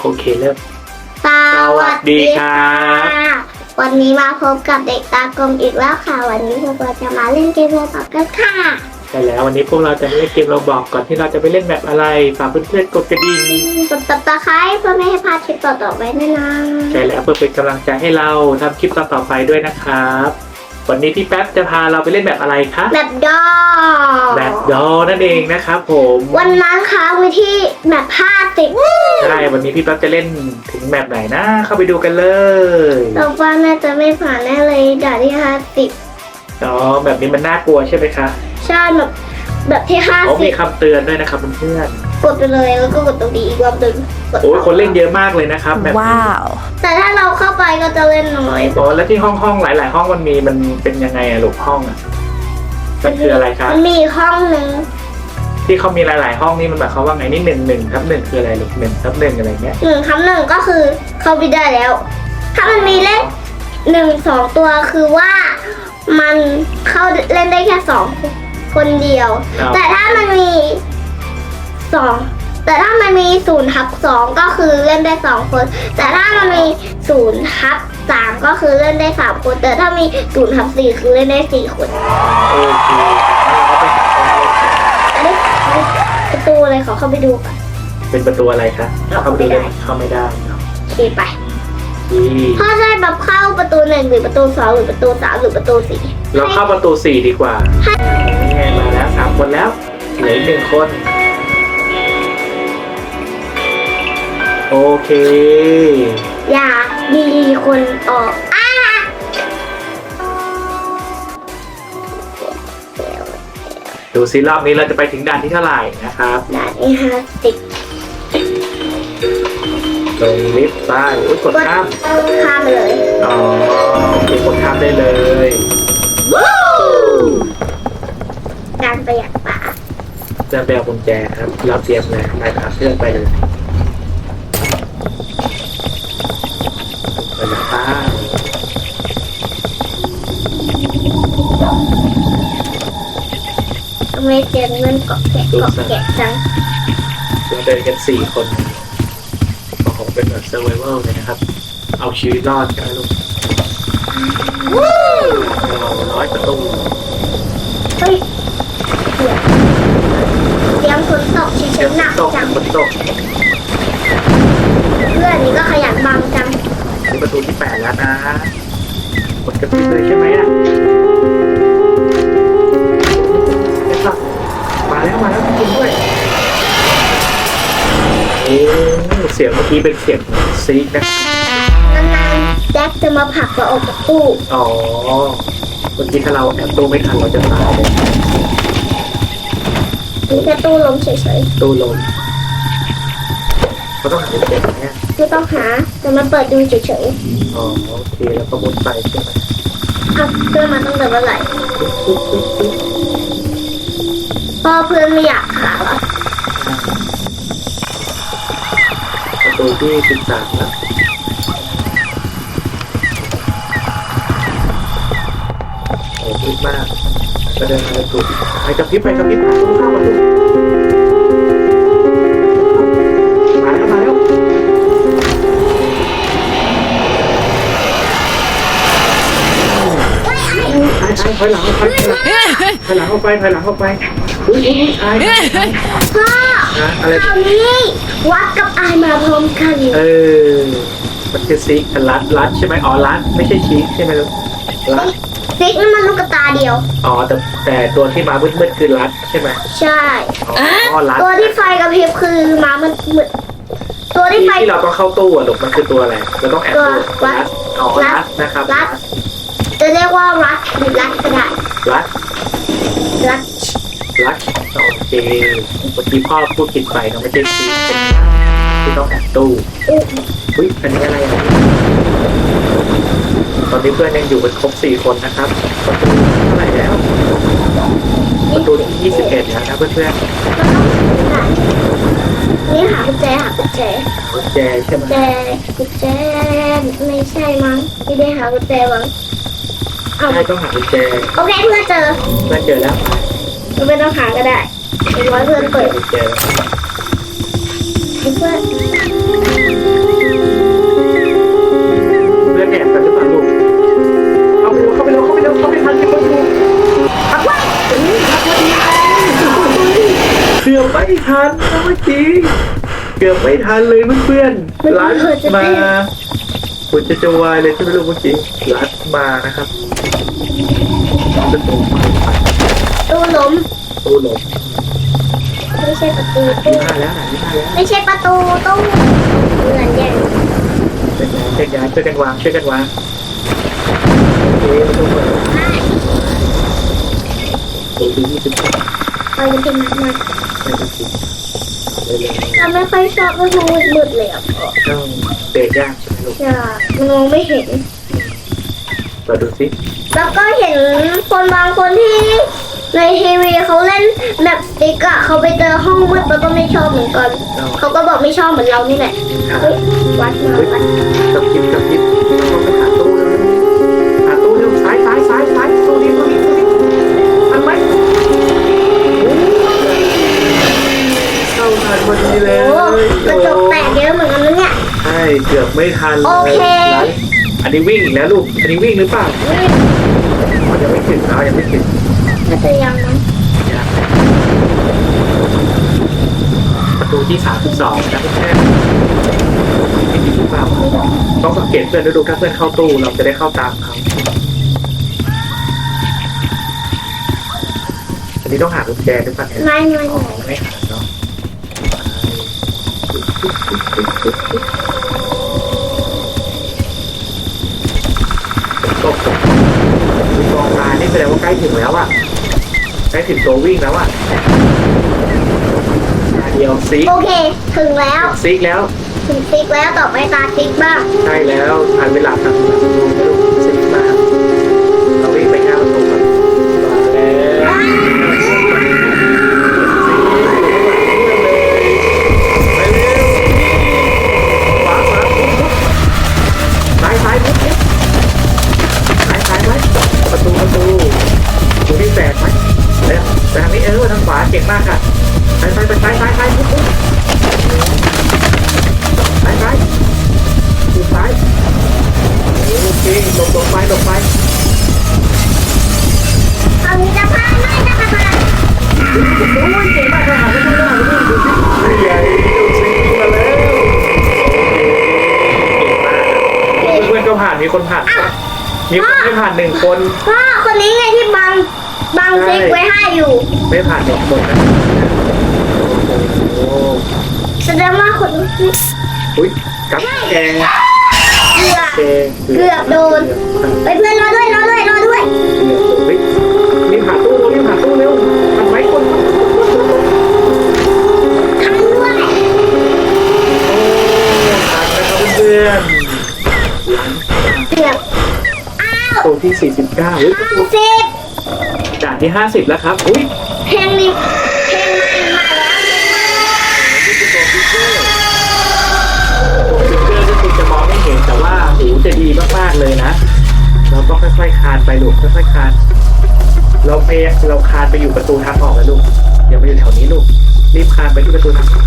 โอเคเริ่มสวัสดีครับวันนี้มาพบกับเด็กตากลมอีกแล้วค่ะ วันนี้พวกเราจะมาเล่นเกมโรบอกกันค่ะใช่แล้ววันนี้พวกเราจะเล่นเกมเราบอกก่อนที่เราจะไปเล่นแบบอะไรฝากเพื่อนๆกดกระดิ่งกดติดตามไคร้เพื่อไม่ให้พลาดคลิปต่อๆไปด้วยนะใช่แล้วเพื่อเป็นกำลังใจให้เราทำคลิปต่อๆไปด้วยนะครับ วันนี้พี่แป๊บจะพาเราไปเล่นแบบอะไรคะแบบดอแบบดอนั่นเองนะครับผมวันนั้นค้างไว้ที่แบบผ้าติดใช่วันนี้พี่แป๊บจะเล่นถึงแบบไหนนะเข้าไปดูกันเลยเราว่าน่าจะไม่ผ่านแน่เลยด่านที่ห้าสิบอ๋อแบบนี้มันน่ากลัวใช่ไหมคะใช่แบบแบบที่ห้าเขาสิมีบคำเตือนด้วยนะครับเพื่อน กดไปเลยแล้วก็กดตรงนี้อีกรอบหนึ่งกดๆโอ้ยคนเล่นเยอะมากเลยนะครับแบบนี้ Wow. แต่ถ้าเราเข้าไปก็จะเล่นน้อยโอ้แล้วที่ห้องห้องๆหลาย ๆ ห้องมันมีมันเป็นยังไงอะลูกห้องอะมันคืออะไรครับ มันมีอีกห้องหนึ่งที่เขามีหลาย ๆ ห้องนี่มันหมายความว่าไงนี่หนึ่งหนึ่งทับหนึ่งคืออะไรลูกหนึ่งทับหนึ่งอะไรเงี้ยหนึ่งคำหนึ่งก็คือเข้าไปได้แล้ว ถ้ามันมีเลขหนึ่งสองตัวคือว่ามันเข้าเล่นได้แค่สองคนเดียวอ๋อแต่ถ้ามันมี สองแต่ถ้ามันมีศูนย์ทับสองก็คือเล่นได้สองคน แต่ถ้ามันมีศูนย์ทับสามก็คือเล่นได้สามคน แต่ถ้ามีศูนย์ทับสี่คือเล่นได้สี่คนโอเคงั้นเราก็ไปหาห้องเล่นกันอันนี้ประตูอะไรขอเข้าไปดูก่อนเป็นประตูอะไรคะเข้าไม่ได้เข้าไม่ได้เนาะโอเคไปนี่พ่อใช่แบบเข้าประตูหนึ่งหรือประตูสองหรือประตูสามหรือประตูสี่เราเข้าประตูสี่ดีกว่านี่ไงมาแล้วสามคนแล้วเหลืออีกหนึ่งคน โอเค อย่ามีคนออกอ้าดูซิรอบนี้เราจะไปถึงด่านที่เท่าไหร่นะครับ ด่านที่ห้าสิบลงลิฟต์ไปอุ้ยกดกดข้ามข้ามไปเลยอ๋อโอเคกดข้ามได้เลยการประหยัดป่าเริ่มไปเอากุญแจครับเราเตรียมเลยไปครับเลื่อนไปเลย ไปเลยป้าทำไมเสียงเงินเกาะแกะเกาะแกะจังเราเดินกันสี่คนโอ้โหเป็นแบบเซอร์ไวเวลเลยนะครับ เอาชีวิตรอดกันนะลูกเราร้อยประตูเฮ้ยเสียงเสียงฝนตกเฉเดี๋ยยวๆหนักตกจังฝนตกเพื่อนนี่ก็ขยันบังจังนี่ ประตูที่แปดแล้วนะกดกระพริบเลยใช่ไหมอะเห็นปะมาแล้วมาแล้วจริด้วยโอ้เสียงเมื่อกี้เป็นเสียงซีกนะนานๆแจ็คจะมาผลักเราออกจากตู้อ๋อเมื่อกี้ถ้าเราแอบตู้ไม่ทันเราจะตายเลยมีแค่ตู้ลมเฉยตู้ลม เขาต้องหาเสียงเนี่ยๆไม่ต้องหาแต่มันเปิดดูเฉยอ๋อโอเคแล้วก็มุดไปใช่ไหมๆเอาเพื่อนมาตั้งแต่เมื่อไหร่ปุ๊บปุ๊บปุ๊บปุ๊บพ่อเพื่อนไม่อยากหาเหรอประตูที่สิบสามแล้วโอ้พูดมากก็เดินมาถูกไปกระพริบไปกระพริบหาตู้เข้าประตู ถอยหลังออกไปถอยหลังออกไปถอยหลังออกไปอุ้ยอุ้ยอุ้ยไอ้ไอ้ไอ้พ่อนะอะไรคราวนี้วัดกับอายมาพร้อมกันเออมันคือซิกรัดรัดใช่ไหมอ๋อรัดไม่ใช่ชีสใช่ไหมลูกรัดซิกนั่นมันลูกกระตาเดียวอ๋อแต่แต่ตัวที่มามืดๆคือรัดใช่ไหมใช่อ๋อรัดตัวที่ไฟกระพริบคือม้ามันมืดตัวที่ที่ไฟที่เราต้องเข้าตู้อะลูกมันคือตัวอะไรเราต้องแอบตัวตู้รัดอ๋อรัรัดดนะครับรัด จะเรียกว่ารัดหรือรัดก็ได้รัดรัดรัดโอเคเมื่อกี้พ่อพูดผิดไปเนอะไม่ใช่ชีเป็นที่ต้องแอบตู้อุ๊ยอุ้ยอันนี้อะไรอะตอนนี้เพื่อนยังอยู่กันครบสี่คนนะครับประตูเท่าไหร่แล้วประตูที่ยี่สิบเอ็ดแล้วนะเพื่อนนี่หากุญแจหากุญแจกุญแจใช่ไหมกุญแจกุญแจไม่ใช่มั้งไม่ได้หากุญแจมั้ง เอาใช่ต้องหากุญแจโอเคเพื่อนเจอน่าเจอแล้วไม่ต้องหาก็ได้เป็นร้อยเพื่อนเปิดกุเแจแล้วเพื่อนเพื่อนแกันหรือเปล่าลูกเอาไปเร็วเข้าไปเร็วเข้าไปเร็วเข้าไปทันที่ประตูทักว่าเอ้ยทักว่าดีเกือบไม่ทันเมื่อกี้เกือบไม่ทันเลยเพื่อนๆร้านมา คุณจะจะวายเลยใช่ไหมลูกเมื่อกี้รัดมานะครับประตูตู้ล้มตู้ลมไม่ใช่ประตูที่ตู้ห้าแล้วที่ห้าแล้วไม่ใช่ประตูตู้เหมือนอย่างเช็คย้ายช่วยกันวางช่วยกันวางโอเคประตูเปิดประตูที่ยี่สิบคอยมันเป็นมากไม่ต้องสิเลยเลยๆ เราไม่ค่อยชอบมันมืดมืดๆเลยอะต้องเตะยากลูกอย่ามันมองไม่เห็น เปิดดูสิแล้วก็เห็นคนบางคนที่ในทีวีเขาเล่นแบบสติ๊กอะเขาไปเจอห้องมืดแล้วก็ไม่ชอบเหมือนกันเอาเขาก็บอกไม่ชอบเหมือนเรานี่แหละค่ะเฮ้ยวัดมาวัด กับคิดกับคิดต้องไป ไม่ทันลยโอเคอันนี้วิ่งอีกแล้วลูก อันนี้วิ่งหรือเปล่าอ๋อยังไม่ถึงแล้วยังไม่ถึงน่าจะยังนะยังประตูที่สามสิบสองนะเพื่อนๆไม่ดีหรือเปล่าต้องสังเกตเพื่อนด้วยดูถ้าเพื่อนเข้าตู้เราจะได้เข้าตามเขาอันนี้ต้องหากุญแจหรือเปล่าเนี่ย ไม่ไม่อ๋อไม่ไม่หาเนาะ ตกมีกองมานี่แสดงว่าใกล้ถึงแล้วอะใกล้ถึงตัววิ่งแล้วอะมาเดียวซิกโอเค ถึงแล้ว ซิกแล้ว ถึงซิกแล้วต่อไปตาซิกบ้าง ใช่แล้วทันเวลาทำไม่รู้ซิ วาเก่งมากค่ะซ้ายซ้ายไปซ้ายซ้ายซ้ายปุ๊บปุ๊บซ้ายซ้ายดูซ้ายโอเคหลบหลบไปหลบไปเอานี้จะพลาดไม่นะคะพลาดโอ้ยเก่งมากค่ะหันไปข้างหน้าดูสิดูสิใหญ่ดูสิมาแล้วโอเคเก่งมากเพื่อนก็ผ่านมีคนผ่านมีคนไม่ผ่านหนึ่งคนพ่อคนนี้ไงที่บัง บังติ๊กไว้ให้อยู่ ไม่ผ่านหนึ่งคนนะโอ้โหแสดงว่าคนนี้อุ้ยกับแกงเกือบแกงเกือบโดนไปเพื่อนรอด้วยรอด้วยรอด้วยเฮ้ยรีบหาตู้เร็วรีบหาตู้เร็วมันไว้คนทำด้วยโอ้ผ่านนะครับเพื่อนเกือบอ้าวๆตัวที่สี่สิบเก้าเฮ้ย สิบ ด่านที่ห้าสิบแล้วครับ อุ้ยเพลงนี้เพลงใหม่มาแล้วนี่คือตัวฟิกเกอร์ตัวฟิกเกอร์ก็คือจะมองไม่เห็นแต่ว่าหูจะดีมากๆเลยนะ เราต้องค่อยๆคลานไปลูกค่อยๆคลานเราไปเราคลานไปอยู่ประตูทางออกแล้วลูกอย่าไปอยู่แถวนี้ลูกรีบคลานไปที่ประตูทางออก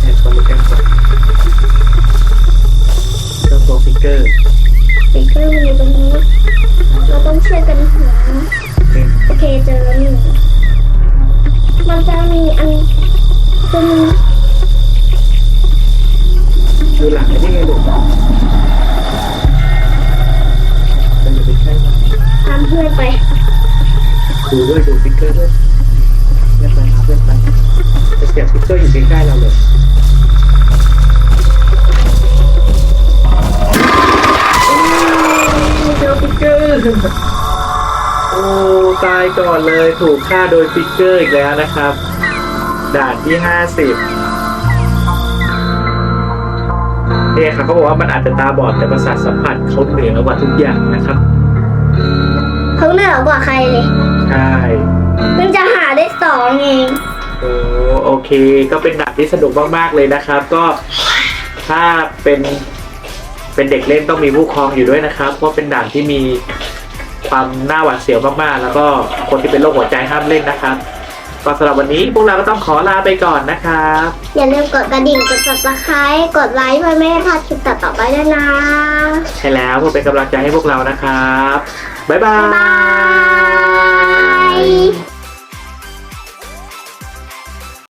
แอบมาลูกแอบมาเจ้าตัวฟิกเกอร์ สติ๊กเกอร์อยู่ตรงนี้ เราต้องช่วยกันหาโอเคเจอแล้วหนึ่งมันจะมีอันเป็นดูหลังนี่ไงลูกมันอยู่ใกล้ๆมตามเพื่อนไปดูด้วยดูฟิกเกอร์ด้วย โอ้ตายก่อนเลยถูกฆ่าโดยฟิกเกอร์อีกแล้วนะครับ ด่านที่ห้าสิบเนี่ยครับเขาบอกว่ามันอาจจะตาบอดแต่ประสาทสัมผัสเขาเหนือกว่าทุกอย่างนะครับเขาเหนือกว่าใครเลยใช่เพิ่งจะหาได้สองเองโอ้โอเค ก็เป็นด่านที่สนุกมากๆเลยนะครับ ก็ถ้าเป็น เป็นเด็กเล่นต้องมีผู้ปกครองอยู่ด้วยนะครับเพราะเป็นด่านที่มีความน่าหวาดเสียวมากๆ แล้วก็คนที่เป็นโรคหัวใจห้ามเล่นนะครับก็สำหรับวันนี้พวกเราก็ต้องขอลาไปก่อนนะครับอย่าลืมกดกระดิ่ง กด subscribe กดไลค์เพื่อไม่ให้พลาดคลิปต่อๆไปด้วยนะ ใช่แล้วเพื่อเป็นกำลังใจให้พวกเรานะครับ บ๊ายบาบ๊ายบายย